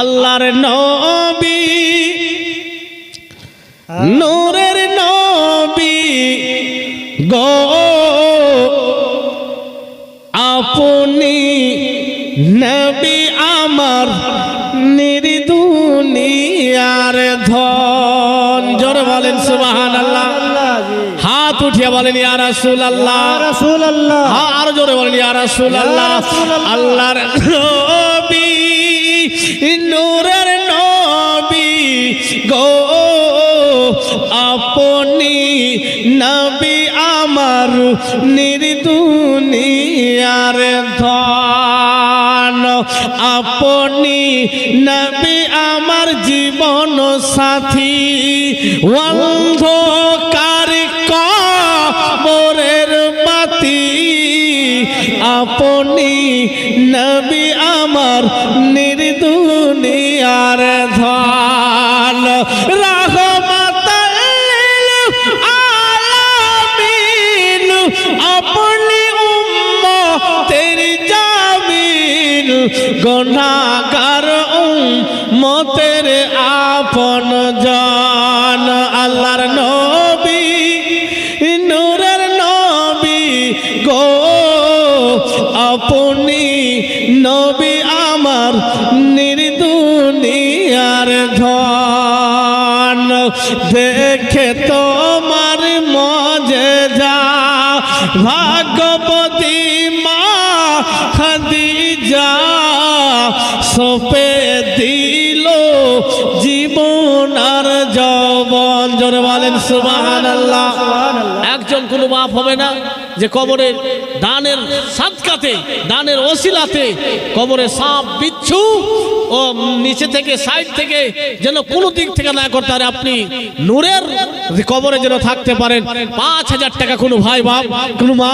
আল্লাহর নবী নূরের নবী গো। আপনি নবী আমার নির্দুনিয়ার ধন। জোরে বলেন সুবাহান আল্লাহ হাত উঠিয়ে বলেন ইয়া রাসূল আল্লাহ রাসূল আল্লাহ আরও জোরে বলেন ইয়া রাসূল আল্লাহ। আল্লাহর নির্দুনিয়ার ধন। আপনি নবী, আমার জীবন সাথী। অন্ধকার কবরের বাতি। আপনি নবী, আমার নির্দুনিয়ার ধন। গুনাহগার উম্মতের আপন জন। আল্লাহর নবী, নূরের নবী গো। আপনি নবী আমার নির্দুনিয়ার ধন। দেখে তোমার মজে যা ভাগবতী সপে দিল জীবন আর জবন জোরে বলেন সুবাহান আল্লাহ একজন কোনো বাপ হবে না যে কবরের দানের সাদকাতে, দানের ওসিলাতে কবরে সাপ, বিচ্ছু ও নিচে থেকে, সাইড থেকে যেন কোনো দিক থেকে না করতে পারে। আপনি নূরের কবরে যেন থাকতে পারেন, পাঁচ হাজার টাকা কোনো ভাই বাপ, কোনো মা,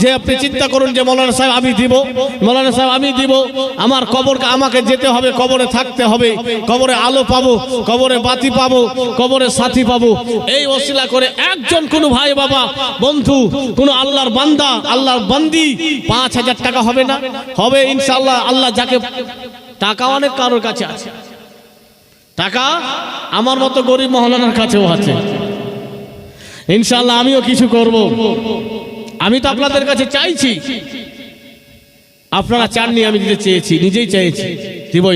যে আপনি চিন্তা করুন যে মৌলানা সাহেব আমি দিব, মৌলানা সাহেব আমি দিব, আমার কবরকে আমাকে যেতে হবে, কবরে থাকতে হবে, কবরে আলো পাবো, কবরে বাতি পাবো, কবরে সাথী পাবো। এই ওসিলা করে একজন কোনো ভাই বাবা, বন্ধু, কোনো আল্লাহর বান্দা, আল্লাহর বান্দি, পাঁচ হাজার টাকা হবে না? হবে ইনশাল্লাহ আল্লাহ যাকে টাকা অনেক কারোর কাছে আছে। টাকা আমার মতো গরিব মহলানার কাছেও আছে। ইনশাআল্লাহ আমিও কিছু করব। আমি তো আপনাদের কাছে চাইছি। আপনারা চাননি, আমি দিতে চেয়েছি, নিজেই চাইছি। দিব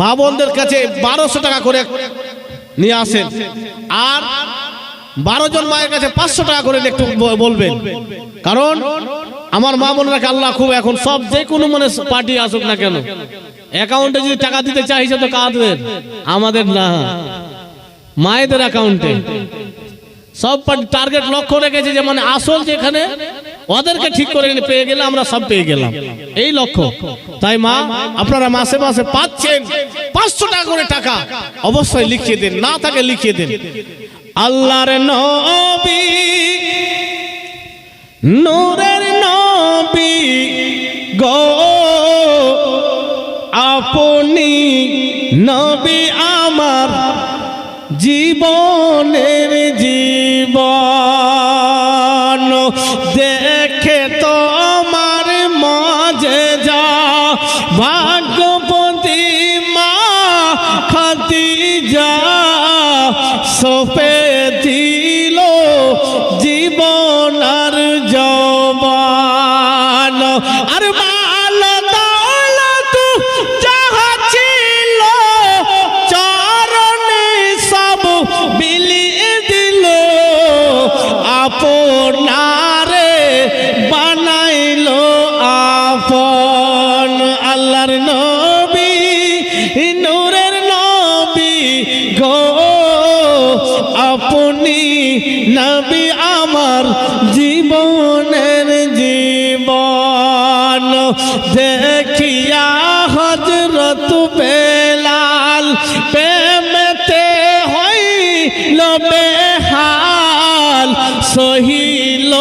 মা বোনদের কাছে বারোশো টাকা করে নিয়ে আসেন। আর বারো জন মায়ের কাছে পাঁচশো টাকা করে একটু বলবেন। কারণ আমার মা বোনরা আল্লাহ খুব এখন সব যে কোনো মানে পার্টি আসুক না কেন। অ্যাকাউন্টে যদি টাকা দিতে চাইছে তো কাদের আমাদের না। মায়েদের অ্যাকাউন্টে সব টার্গেট লক্ষ্য রেখেছে যে মানে আসল যেখানে ওদেরকে ঠিক করে পেয়ে গেলে আমরা সব পেয়ে গেলাম। এই লক্ষ্য। তাই মা, আপনারা মাসে মাসে পাচ্ছেন পাঁচশো টাকা করে টাকা। অবশ্যই লিখিয়ে দেন, না থাকে লিখিয়ে দেন। আল্লাহর নবী, নূরের নবী জীবনের জীবন। দেখে তোমার মাঝে যা ভাগ্যপতি মা খাতি যা সপে দিল জীবন আর জবান আর ভালো দেখিয়া হজরত বেলাল প্রেমতে হইল বেহাল সহিল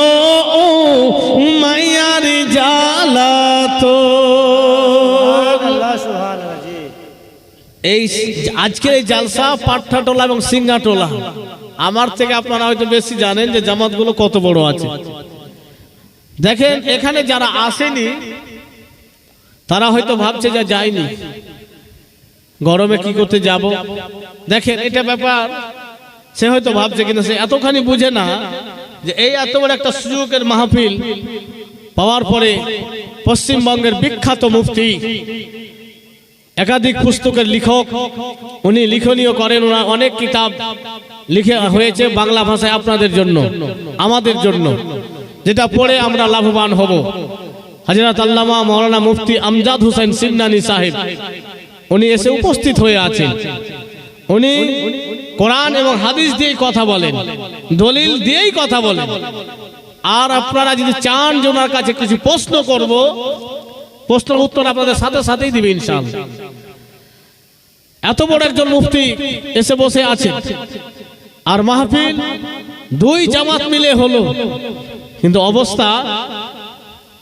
মায়ার জ্বালা তো আল্লাহ সুবহানাল্লাহ জি এই আজকের এই জালসা পাট্টাটোলা এবং সিঙ্গাটোলা আমার থেকে আপনারা হয়তো বেশি জানেন যে জামাতগুলো কত বড় আছে। দেখেন এখানে যারা আসেনি তারা হয়তো ভাবছে যে যায়নি গরমে কি করতে যাব? দেখেন এটা ব্যাপার। সে হয়তো ভাবছে কিন্তু সে এতখানি বুঝে না যে এই এত বড় একটা সুযোগের মাহফিল পাওয়ার পরে পশ্চিমবঙ্গের বিখ্যাত মুফতি একাধিক পুস্তকের লেখক উনি লিখনীয় করেন ওনার অনেক কিতাব লিখে হয়েছে বাংলা ভাষায় আপনাদের জন্য আমাদের জন্য যেটা পড়ে আমরা লাভবান হব। হাজরত আল্লামা মৌলানা মুফতি আমজাদ হোসেন সিন্নানি সাহেব, উনি এসে উপস্থিত হয়ে আছেন। উনি কোরআন এবং হাদিস দিয়েই কথা বলেন, দলিল দিয়েই কথা বলেন। আর আপনারা যদি চান যে ওনার কাছে কিছু প্রশ্ন করব, প্রশ্নের উত্তর আপনাদের সাথে সাথেই দিবে ইনশাআল্লাহ। এত বড় একজন মুফতি এসে বসে আছে আর মাহফিল দুই জামাত মিলে হলো। কিন্তু অবস্থা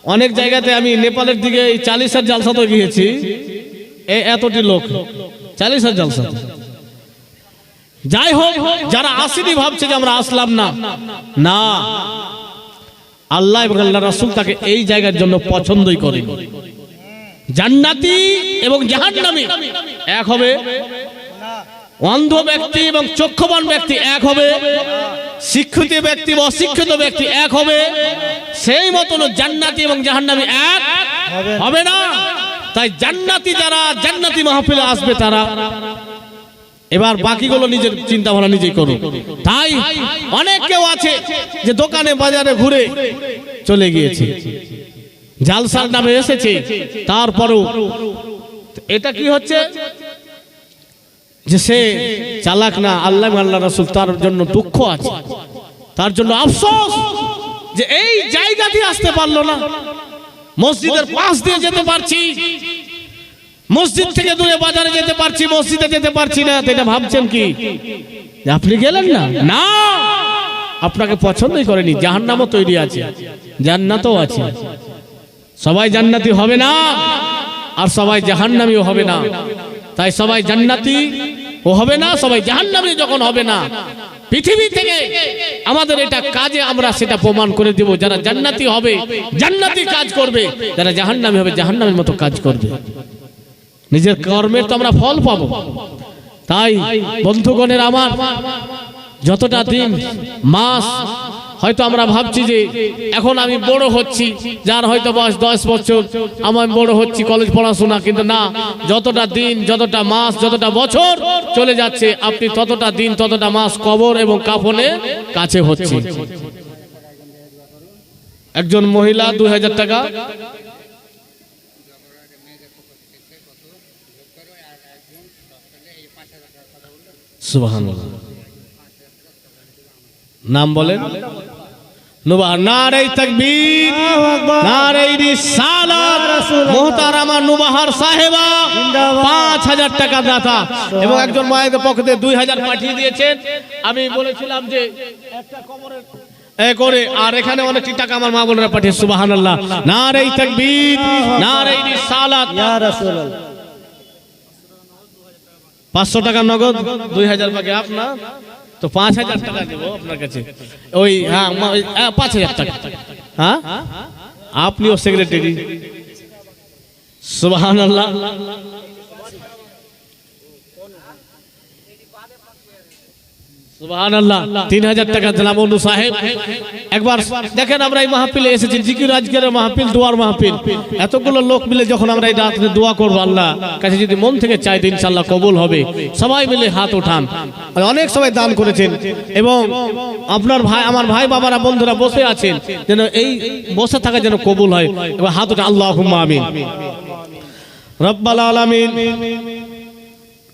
অনেক জায়গাতে আমি নেপালের দিকে এই চালিশার জালসাতে গিয়েছি এতটি লোক। চালিশার জালসা। যাই হোক, যারা আসেনি ভাবছে যে আমরা আসলাম না। না। আল্লাহ এবং আল্লাহ রাসূল তাকে এই জায়গার জন্য পছন্দই করেন। জান্নাতি এবং জাহান্নামী। এক হবে অন্ধ ব্যক্তি এবং চক্ষুবান ব্যক্তি এক হবে। শিক্ষিত ব্যক্তি বা অশিক্ষিত ব্যক্তি এক হবে। সেই মতন জান্নাতি এবং জাহান্নামী এক হবে না। তাই জান্নাতি যারা জান্নাতি মাহফিলে আসবে তারা। এবার বাকিগুলো নিজের চিন্তা ভাবনা নিজেই করুন তাই অনেক কেউ আছে যে দোকানে বাজারে ঘুরে চলে গিয়েছে। জালসার নামে এসেছে। তারপরও এটা কি হচ্ছে? যে সে চালাক না আল্লাহ আল্লাহ রাসূল তার জন্য দুঃখ আছে। তার জন্য আফসোস। যে এই জায়গা দিয়ে আসতে পারল না। মসজিদের পাশ দিয়ে যেতে পারছি। মসজিদ থেকে দূরে বাজারে যেতে পারছি, মসজিদে যেতে পারছি না। এটা ভাবছেন কি? আপনি গেলেন না? না! আপনাকে পছন্দই করেনি। জাহান্নামও তৈরি আছে। জান্নাতও আছে। সবাই জান্নাতি হবে না, আর সবাই জাহান্নামীও হবে না। তাই সবাই জান্নাতি ও হবে না, সবাই জাহান্নামী যখন হবে না। পৃথিবী থেকে আমাদের এটা কাজে আমরা সেটা প্রমাণ করে দেব। যারা জান্নাতি হবে, জান্নাতি কাজ করবে, যারা জাহান্নামি হবে, জাহান্নামের মতো কাজ করবে। নিজের কর্মের তো আমরা ফল পাবো। তাই বন্ধুগণের আমার, যতটা দিন, মাস হয়তো আমরা ভাবছি যে এখন আমি বড় হচ্ছি, যার হয়তো বয়স দশ বছর আমার বড় হচ্ছি কলেজ পড়াশোনা, কিন্তু না, যতটা দিন, যতটা মাস, যতটা বছর চলে যাচ্ছে, আপনি ততটা দিন, ততটা মাস কবর এবং কাফনে কাছে হচ্ছে একজন মহিলা দুই হাজার টাকা। সুবহানাল্লাহ নাম বলেন নুবাহ নারাই তাকবীর নারাই রিসালাত মুহতারামা নুবাহার সাহেবা পাঁচ হাজার টাকা দাতা। এবং একজন মায়ের পক্ষ দুই হাজার পাঠিয়ে দিয়েছেন। আমি বলেছিলাম যে একটা কবরের এ করে আর এখানে অনেকটি টাকা আমার মা বোনেরা পাঠিয়ে সুবাহান আল্লাহ নারাই তাকবীর রাসূলুল্লাহ। পাঁচশো টাকা নগদ দুই হাজার বাকি আপনার তো পাঁচ হাজার টাকা দেবো আপনার কাছে। ওই হ্যাঁ পাঁচ হাজার টাকা। হ্যাঁ? আপনিও সেক্রেটারি সুবাহ সুবহান আল্লাহ তিন হাজার টাকা সাহেব। একবার দেখেন আমরা এই মাহফিলে মাহফিল মাহফিল। এতগুলো লোক মিলে যখন আমরা এই দোয়া করব আল্লাহ, কাছে যদি মন থেকে ইনশাল্লাহ কবুল হবে। সবাই মিলে হাত আর অনেক সবাই দান করেছেন। এবং আপনার ভাই, আমার ভাই বাবারা, বন্ধুরা বসে আছেন, যেন এই বসে থাকা যেন কবুল হয়। এবার হাত উঠে আল্লাহ আলামিন।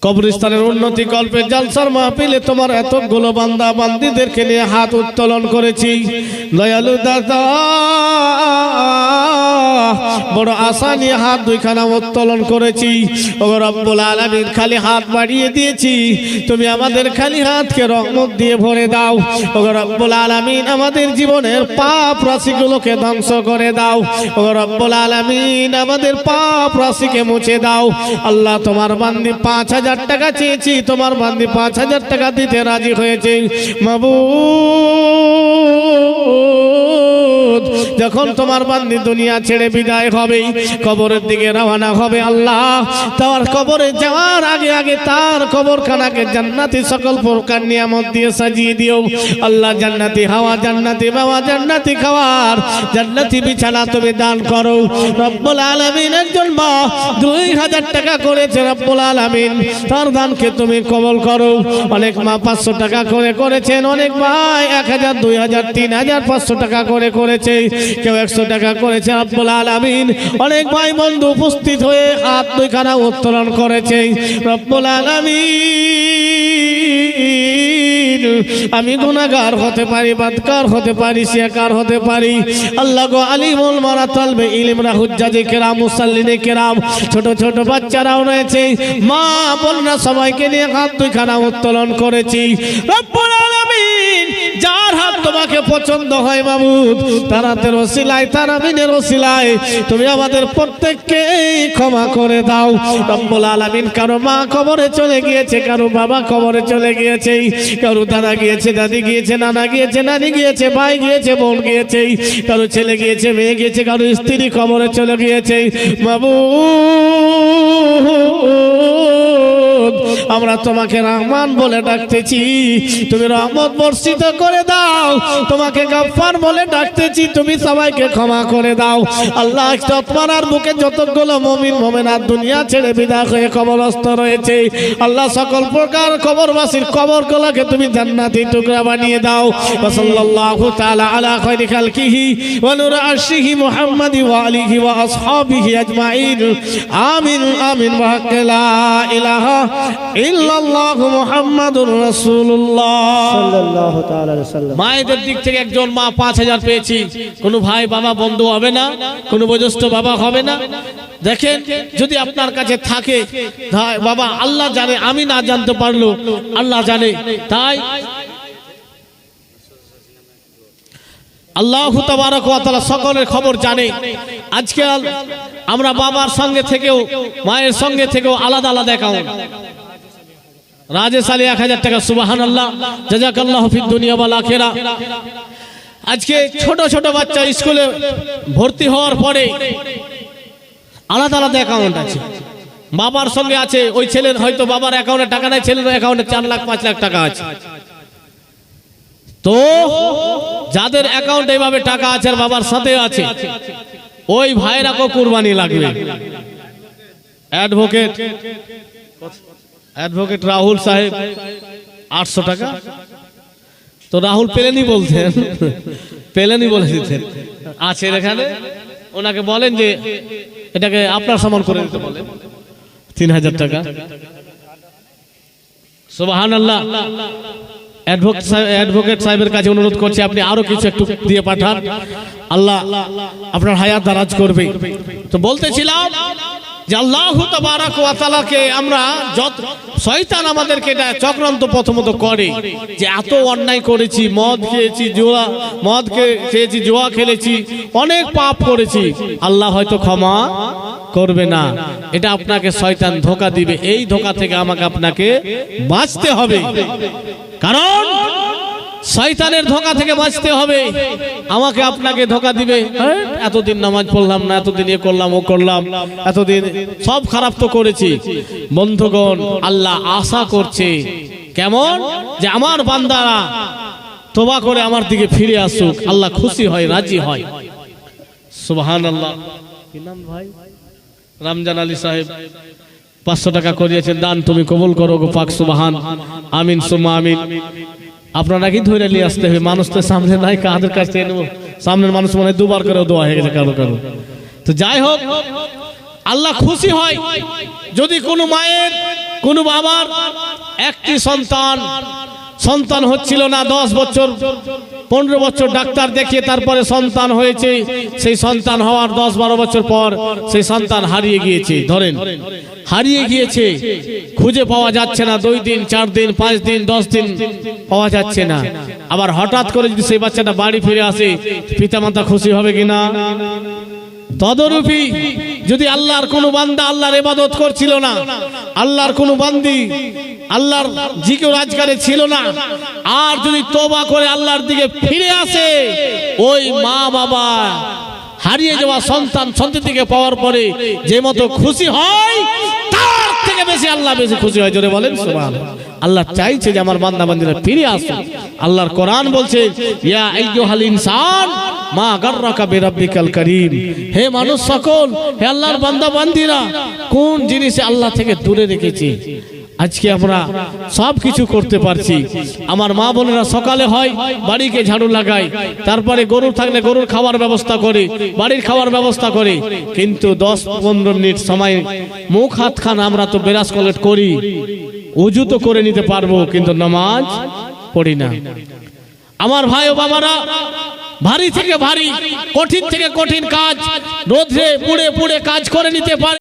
কবরস্থানের উন্নতি কল্পে জালসার মাহফিলে তোমার এতগুলো বান্দা বান্দিদেরকে নিয়ে হাত উত্তোলন করেছি। দয়ালু দাদা। বড় আশা নিয়ে হাত দুইখানা উত্তোলন করেছি। রব্বুল আলামিন খালি হাত বাড়িয়ে দিয়েছি। তুমি আমাদের খালি হাতকে রহমত দিয়ে ভরে দাও। রব্বুল আলামিন আমাদের জীবনের পাপ রাশিগুলোকে ধ্বংস করে দাও। রব্বুল আলামিন আমাদের পাপ রাশিকে মুছে দাও। আল্লাহ তোমার বান্দি পাঁচ হাজার টাকা চেয়েছি, তোমার বান্দি পাঁচ হাজার টাকা দিতে রাজি হয়েছে। মাবুদ। যখন তোমার বান্দি দুনিয়া ছেড়ে বিদায় হবে কবরের দিকে রওনা হবে আল্লাহ। তার কবরে যাওয়ার আগে আগে তার কবরখানাকে জান্নাতি সকল প্রকার নিয়ামত দিয়ে সাজিয়ে দিও। আল্লাহ জান্নাতি হাওয়া, জান্নাতি বাবা জান্নাতি খাওয়ার, জান্নাতি বিছানা তুমি দান করো। রব্বুল আলামিন একজন মা, দুই হাজার টাকা করেছে রব্বুল আলামিন। তার দানকে তুমি কবল করো। অনেক মা পাঁচশো টাকা করে করেছেন, অনেক ভাই এক হাজার, দুই হাজার, তিন হাজার পাঁচশো টাকা করে করেছে। কেউ একশো টাকা করেছে রব্বুল আলামিন। অনেক ভাই বন্ধু উপস্থিত হয়ে হাত দুইখানা উত্তোলন করেছে। রব্বুল আলামিন, আমি গুনাহগার হতে পারি, বাদকার হতে পারি, শিয়াকার হতে পারি। আল্লাহ গো আলিমুল মারা তলবে ইলিমরা হুজ্জাজি কেরাম, মুসাল্লিনে কেরাম, ছোট ছোট বাচ্চারাও রয়েছে। মা বোনরা সবাইকে নিয়ে হাত দুইখানা উত্তোলন করেছি। রব্বুল তোমাকে পছন্দ হয় মাবুদ তারাতের ওসিলায় তারামিনের ওসিলায়, তুমি আমাদের প্রত্যেককে ক্ষমা করে দাও। রব্বুল আলামিন কারও মা কবরে চলে গিয়েছে, কারও বাবা কবরে চলে গিয়েছে, কারও দাদা গিয়েছে, দাদি গিয়েছে, নানা গিয়েছে, নানি গিয়েছে, ভাই গিয়েছে, বোন গিয়েছে, কারও ছেলে গিয়েছে, মেয়ে গিয়েছে, কারও স্ত্রী কবরে চলে গিয়েছে। বাবু আমরা তোমাকে রহমান বলে ডাকতেছি। তুমি রহমত বর্ষিত করে দাও। তোমাকে গাফফার বলে ডাকতেছি। তুমি সবাইকে ক্ষমা করে দাও। আল্লাহ তোমার বুকে যতগুলো মমিন মোমেনার দুনিয়া ছেড়ে বিদায় হয়ে কবরস্থ রয়েছে, আল্লাহ সকল প্রকার কবরবাসীর কবরগুলোকে তুমি জান্নাতি টুকরা বানিয়ে দাও। সাল্লাল্লাহু তাআলা আলা খায়রি খালকিহি ওয়া নূর আরশিহি মুহাম্মাদি ওয়া আলিহি ওয়া আসহাবিহি আজমাইন। আমিন আমিন ওয়া লা ইলাহা ইল্লাল্লাহু মুহাম্মাদুর রাসূলুল্লাহ। সাল্লাল্লাহু তাআলা আলাইহি মায়েদের দিক থেকে একজন মা পাঁচ হাজার পেয়েছি। কোনো ভাই বাবা বন্ধু হবে না কোনো বয়োজ্যেষ্ঠ বাবা হবে না। দেখেন যদি আপনার কাছে থাকে বাবা আল্লাহ জানে আমি না জানতে পারল আল্লাহ জানে। তাই আল্লাহ ওয়া সকলের খবর জানে। আজকে আমরা বাবার সঙ্গে থেকেও মায়ের সঙ্গে থেকেও আলাদা আলাদা অ্যাকাউন্ট রাজেশ আলী এক হাজার টাকা সুবাহান আল্লাহ জাজাকাল্লাহ ফিদ দুনিয়া ওয়াল আখিরা। আজকে ছোট ছোট বাচ্চা স্কুলে ভর্তি হওয়ার পরে আলাদা আলাদা অ্যাকাউন্ট আছে। বাবার সঙ্গে আছে, ওই ছেলের হয়তো বাবার অ্যাকাউন্টে টাকা নাই, ছেলের অ্যাকাউন্টে চার লাখ, পাঁচ লাখ টাকা আছে। তো যাদের অ্যাকাউন্টে এইভাবে টাকা আছে আর বাবার সাথে আছে, ওই ভাইরাকেও কুরবানি লাগবে। অ্যাডভোকেট অ্যাডভোকেট রাহুল সাহেব, আটশো টাকা। তো রাহুল পেলেনি বলতেন পেলেনি বলে দিতেন আছেন এখানে। ওনাকে বলেন যে এটাকে আপনার সমান করে দিতে বলেন। তিন হাজার টাকা। সুবাহান আল্লাহ অ্যাডভোকেট সাহেবের কাছে অনুরোধ করছি, আপনি আরও কিছু একটু দিয়ে পাঠান। আল্লাহ আপনার হায়াত দারাজ করবে। তো বলতেছিলাম যে আল্লাহ তাআলাকে আমরা যত শয়তান আমাদেরকে এটা চক্রান্ত প্রথমত করে যে এত অন্যায় করেছি, মদ খেয়েছি, জুয়া, মদ খেয়েছি, জুয়া খেলেছি, অনেক পাপ করেছি। আল্লাহ হয়তো ক্ষমা করবে না। এটা আপনাকে শয়তান ধোকা দিবে। এই ধোকা থেকে আমাকে আপনাকে বাঁচতে হবে। কারণ শয়তানের ধোকা থেকে বাঁচতে হবে। আমাকে আপনাকে ধোকা দিবে। এতদিন নামাজ পড়লাম না এতদিন এ করলাম ও করলাম এতদিন সব খারাপ তো করেছি। বন্ধুগণ আল্লাহ আশা করছে কেমন? যে আমার বান্দারা তোবা করে আমার দিকে ফিরে আসুক আল্লাহ খুশি হয় রাজি হয়। সুবহান আল্লাহ কি নাম ভাই? রমজান আলী সাহেব পাঁচশো টাকা করিয়েছেন দান তুমি কবুল করো গো পাক সুবাহান। আমিন সুমা আমিন। আপনারা কি ধরে নিয়ে আসতে হবে? মানুষ তো সামনে নাই কাদের কাছ থেকে নেব সামনের মানুষ মনে দুবার করে দোয়া হয়ে গেছে কারও কারও। তো যাই হোক, আল্লাহ খুশি হয় যদি কোনো মায়ের, কোনো বাবার একটি সন্তান সন্তান হচ্ছিল না দশ বছর। পনেরো বছর ডাক্তার দেখিয়ে তারপরে সন্তান হয়েছে। সেই সন্তান হওয়ার দশ বারো বছর পর সেই সন্তান হারিয়ে গিয়েছে। ধরেন, হারিয়ে গিয়েছে। খুঁজে পাওয়া যাচ্ছে না। দুই দিন, চার দিন, পাঁচ দিন, দশ দিন পাওয়া যাচ্ছে না। আবার হঠাৎ করে যদি সেই বাচ্চাটা বাড়ি ফিরে আসে, পিতামাতা খুশি হবে কিনা? তদরূপী যদি আল্লাহর কোনো বান্দা আল্লাহর ইবাদত করছিল না, আল্লাহর কোনো বান্দি, আল্লাহর জিকির রাজগারে ছিল না, আর যদি তোবা করে আল্লাহর দিকে ফিরে আসে, ওই মা বাবা হারিয়ে যাওয়া সন্তান সন্ততিকে পাওয়ার পরে যে মতো খুশি হয় থেকে বেশি আল্লাহ বেশি খুশি হয়, জোরে বলেন, সুবহান। আল্লাহ চাইছে যে আমার বান্দা বান্দিরা ফিরে আসুক। আল্লাহর কোরআন বলছে, ইয়া আইয়ুহাল ইনসান মা গাররাকা বিরাব্বিকাল কারীম। হে মানুষ সকল, হে আল্লাহর বান্দা বান্দিরা কোন জিনিসে আল্লাহ থেকে দূরে রেখেছে? আজকে আমরা সব কিছু করতে পারছি। আমার মা বোনেরা সকালে হয়, বাড়িকে ঝাড়ু লাগায়, তারপরে গরু থাকলে গরুর খাওয়ার ব্যবস্থা করে, বাড়ির খাওয়ার ব্যবস্থা করে। কিন্তু দশ পনেরো মিনিট সময়, মুখ হাত খান আমরা তো বেরাস কলেট করি। উজু তো করে নিতে পারব, কিন্তু নামাজ পড়ি না। আমার ভাই ও বাবারা, ভারী থেকে ভারী, কঠিন থেকে কঠিন কাজ, রোদ্রে পুড়ে পুড়ে কাজ করে নিতে পারে।